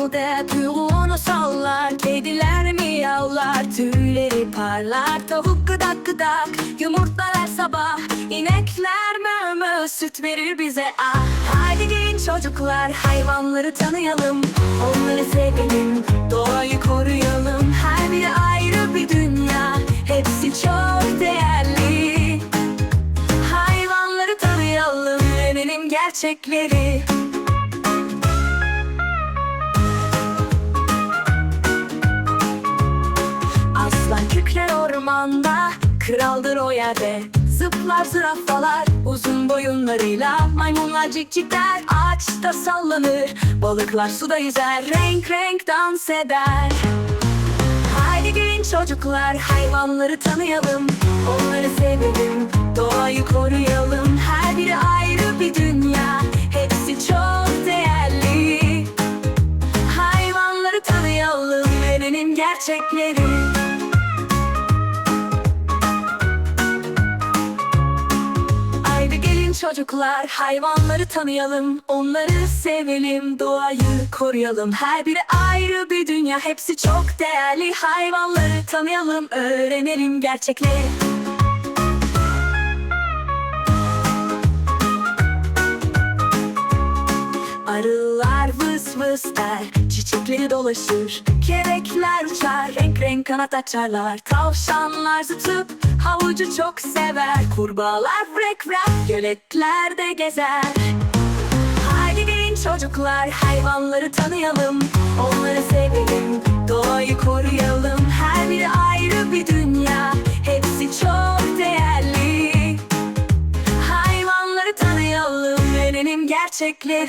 Bahçemde kuyruğunu sallar. Kediler miyavlar Tüyleri parlar. Tavuk gıdak gıdak Yumurtlar sabah. İnekler mö mö Süt verir bize. Ah Haydi gelin çocuklar Hayvanları tanıyalım. Onları sevelim Doğayı koruyalım. Her biri ayrı bir dünya Hepsi çok değerli. Hayvanları tanıyalım Öğrenelim gerçekleri ormanda Kraldır o yerde. Zıplar zürafalar Uzun boyunlarıyla Maymunlar cikcikler Ağaçta sallanır Balıklar suda yüzer Renk renk dans eder. Haydi gelin çocuklar Hayvanları tanıyalım Onları sevelim Doğayı koruyalım. Her biri ayrı bir dünya Hepsi çok değerli. Hayvanları tanıyalım Verenin gerçekleri çocuklar hayvanları tanıyalım. Onları sevelim doğayı koruyalım. Her biri ayrı bir dünya hepsi çok değerli. Hayvanları tanıyalım öğrenelim gerçekleri. Arılar vız vız der Çiçekleri dolaşır. Kelekler uçar Renk renk kanat açarlar. Tavşanlar zıtıp Havucu çok sever Kurbağalar frek frek Göletlerde gezer. Haydi gelin çocuklar Hayvanları tanıyalım. Onları sevelim Doğayı koruyalım. Her biri ayrı bir dünya Hepsi çok değerli. Hayvanları tanıyalım Öğrenelim gerçekleri